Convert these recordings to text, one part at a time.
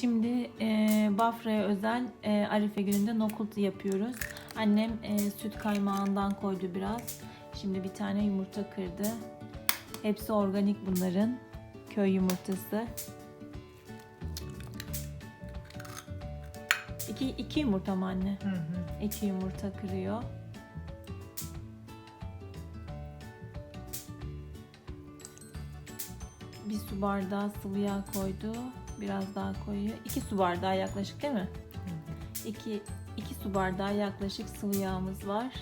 Şimdi e, Bafra'ya özel e, Arife gününde nokul yapıyoruz. Annem e, süt kaymağından koydu biraz. Şimdi bir tane yumurta kırdı. Hepsi organik bunların. Köy yumurtası. İki, iki yumurta mı anne? Hı hı. İki yumurta kırıyor. Bir su bardağı sıvı yağ koydu. Biraz daha koyuyor. İki su bardağı yaklaşık değil mi? İki, iki su bardağı yaklaşık sıvı yağımız var.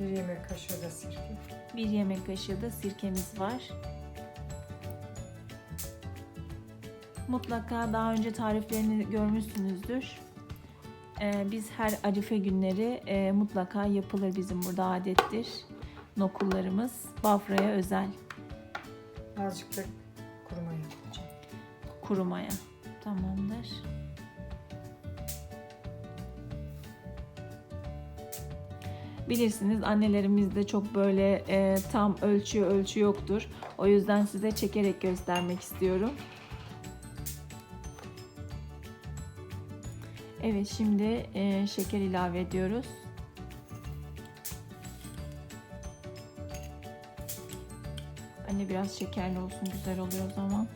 Bir yemek kaşığı da sirke. Bir yemek kaşığı da sirkemiz var. Mutlaka daha önce tariflerini görmüşsünüzdür. Ee, biz her arife günleri e, mutlaka yapılır bizim burada adettir. Nokullarımız Bafra'ya özel Azıcık da. Kurumaya. Tamamdır. Bilirsiniz annelerimizde çok böyle e, tam ölçü ölçü yoktur. O yüzden size çekerek göstermek istiyorum. Evet şimdi e, şeker ilave ediyoruz. Anne biraz şekerli olsun güzel oluyor o zaman.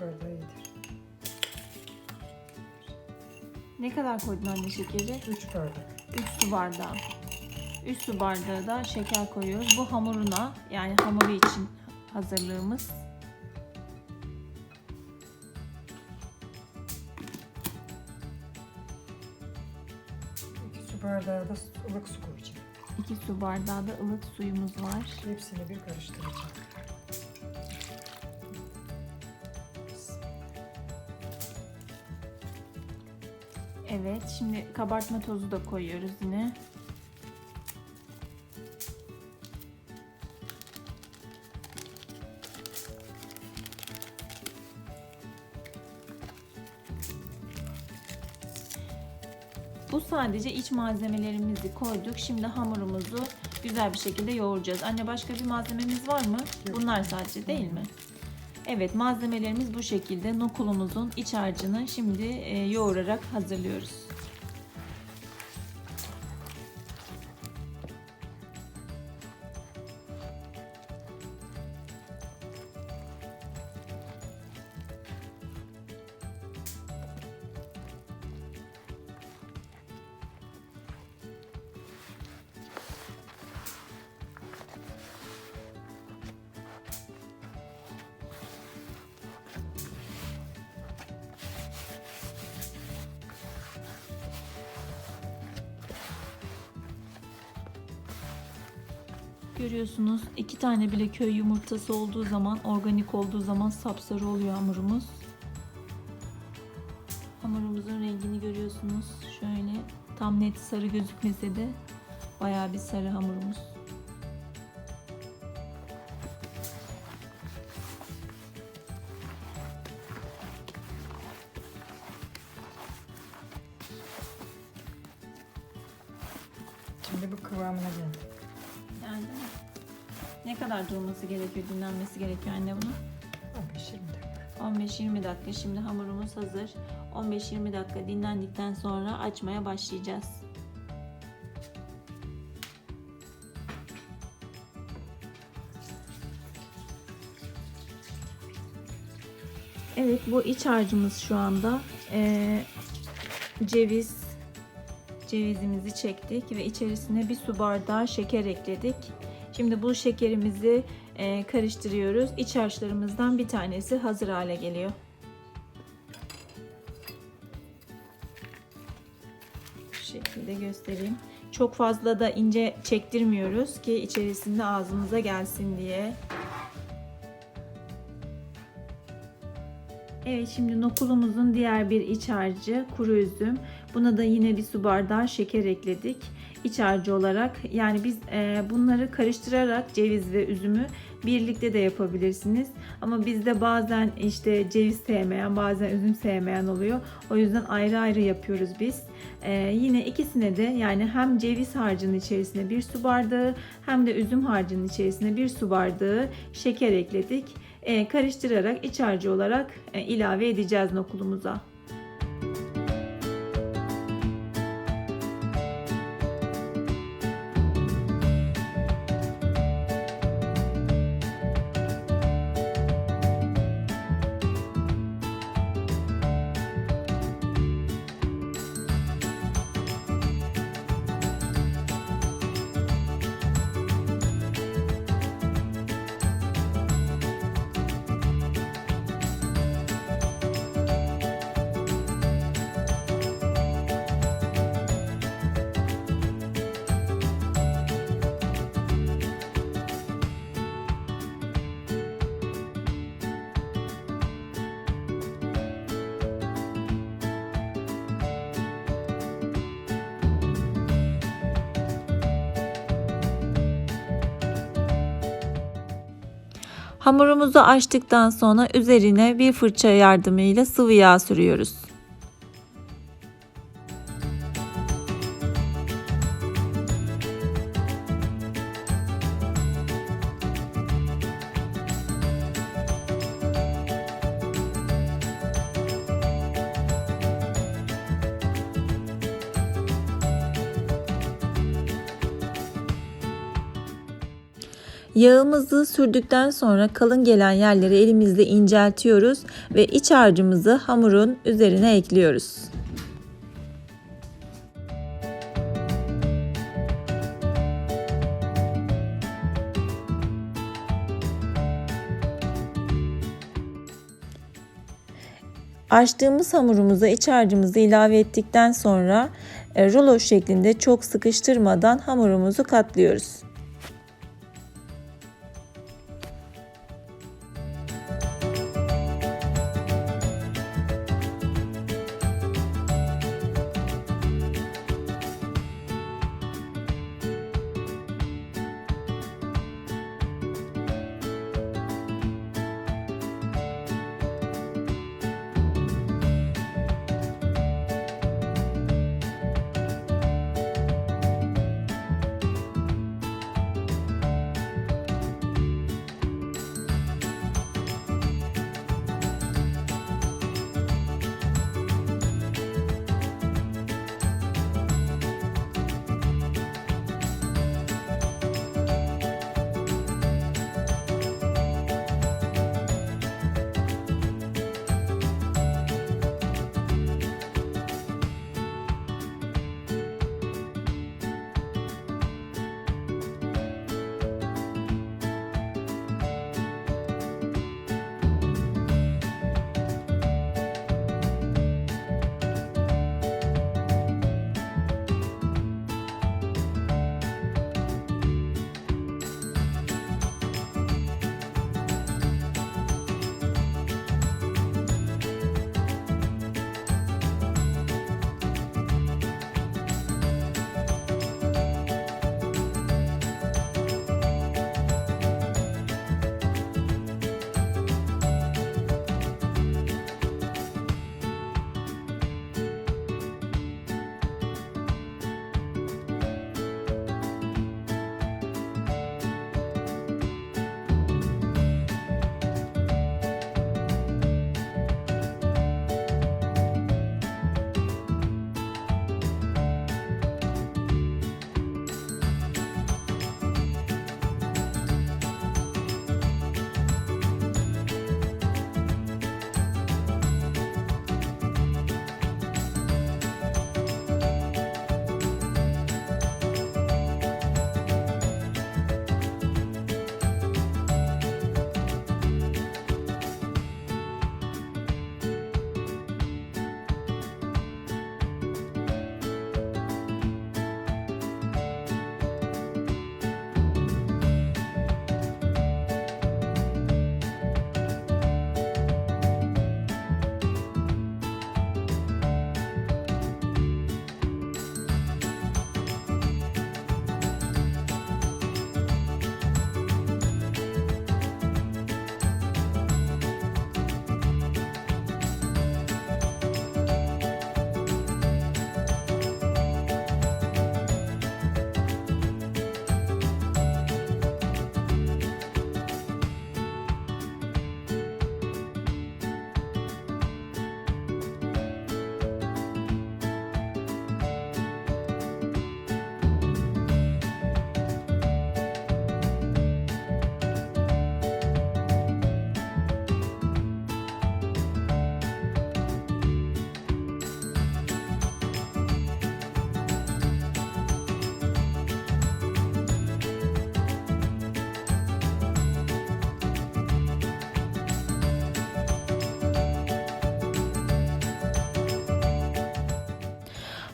Su bardağı yeter. Ne kadar koydun anne şekeri? Üç bardak. 3 su bardağı. 3 su bardağı da şeker koyuyoruz. Bu hamuruna yani hamuru için hazırlığımız. İki su bardağı da ılık su koyacağım. 2 su bardağı da ılık suyumuz var. Hepsini bir karıştıracağım. Evet şimdi kabartma tozu da koyuyoruz yine. Bu sadece iç malzemelerimizi koyduk. Şimdi hamurumuzu güzel bir şekilde yoğuracağız. Anne başka bir malzememiz var mı? Yok. Bunlar sadece değil mi? Evet malzemelerimiz bu şekilde. Nokulumuzun iç harcını şimdi e, yoğurarak hazırlıyoruz. Görüyorsunuz iki tane bile köy yumurtası olduğu zaman organik olduğu zaman sapsarı oluyor hamurumuz. Hamurumuzun rengini görüyorsunuz. Şöyle tam net sarı gözükmese de bayağı bir sarı hamurumuz. Şimdi bu kıvamına geldi. Yani ne kadar durması gerekiyor, dinlenmesi gerekiyor anne bunun? 15-20 dakika. 15-20 dakika. Şimdi hamurumuz hazır. 15-20 dakika dinlendikten sonra açmaya başlayacağız. Evet bu iç harcımız şu anda. Ee, ceviz cevizimizi çektik ve içerisine bir su bardağı şeker ekledik. Şimdi bu şekerimizi e, karıştırıyoruz. İç harçlarımızdan bir tanesi hazır hale geliyor. Şu şekilde göstereyim. Çok fazla da ince çektirmiyoruz ki içerisinde ağzımıza gelsin diye. Evet şimdi nokulumuzun diğer bir iç harcı kuru üzüm. Buna da yine bir su bardağı şeker ekledik. İç harcı olarak yani biz e, bunları karıştırarak ceviz ve üzümü birlikte de yapabilirsiniz. Ama bizde bazen işte ceviz sevmeyen bazen üzüm sevmeyen oluyor. O yüzden ayrı ayrı yapıyoruz biz. E, yine ikisine de yani hem ceviz harcının içerisine bir su bardağı hem de üzüm harcının içerisine bir su bardağı şeker ekledik. E, karıştırarak iç harcı olarak e, ilave edeceğiz nokulumuza. Hamurumuzu açtıktan sonra üzerine bir fırça yardımıyla sıvı yağ sürüyoruz. Yağımızı sürdükten sonra kalın gelen yerleri elimizle inceltiyoruz ve iç harcımızı hamurun üzerine ekliyoruz. Açtığımız hamurumuza iç harcımızı ilave ettikten sonra e, rulo şeklinde çok sıkıştırmadan hamurumuzu katlıyoruz.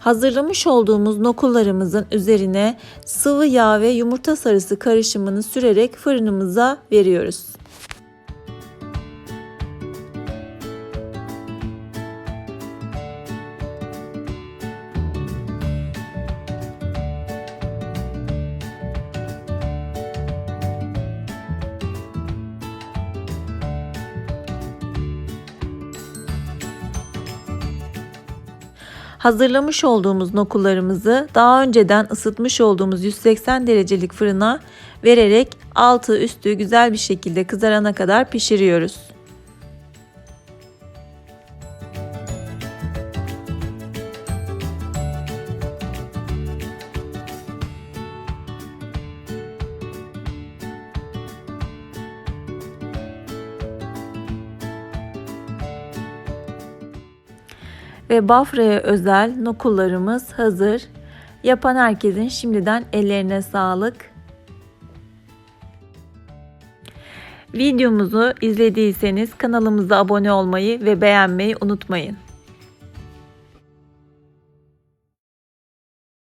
Hazırlamış olduğumuz nokullarımızın üzerine sıvı yağ ve yumurta sarısı karışımını sürerek fırınımıza veriyoruz. Hazırlamış olduğumuz nokullarımızı daha önceden ısıtmış olduğumuz 180 derecelik fırına vererek altı üstü güzel bir şekilde kızarana kadar pişiriyoruz. Ve Bafra'ya özel nokullarımız hazır. Yapan herkesin şimdiden ellerine sağlık. Videomuzu izlediyseniz kanalımıza abone olmayı ve beğenmeyi unutmayın.